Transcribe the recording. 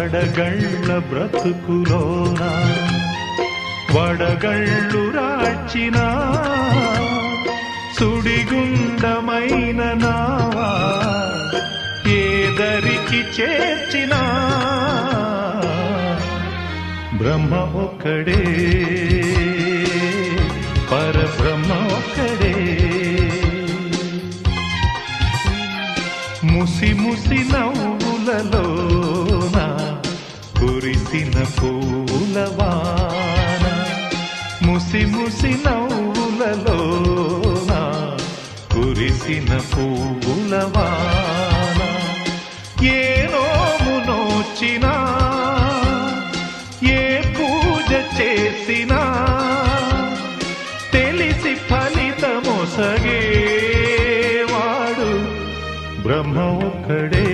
వడగళ్ళ బ్రతుకులోన? వడగళ్ళు రాచిన? సుడిగుండమైన నావా? ఏదరికి చేర్చిన? బ్రహ్మ ఒక్కడే పరబ్రహ్మ ఒక్కడే. ముసి ముసి నవ్వులలో కురిసిన పూలవాన ముసి ముసి నవ్వులలోన కురిసిన పూలవాన ఏ నోము నోచినా ఏ పూజ చేసినా తెలిసి ఫలితమొసగేవాడు బ్రహ్మ ఒక్కడే.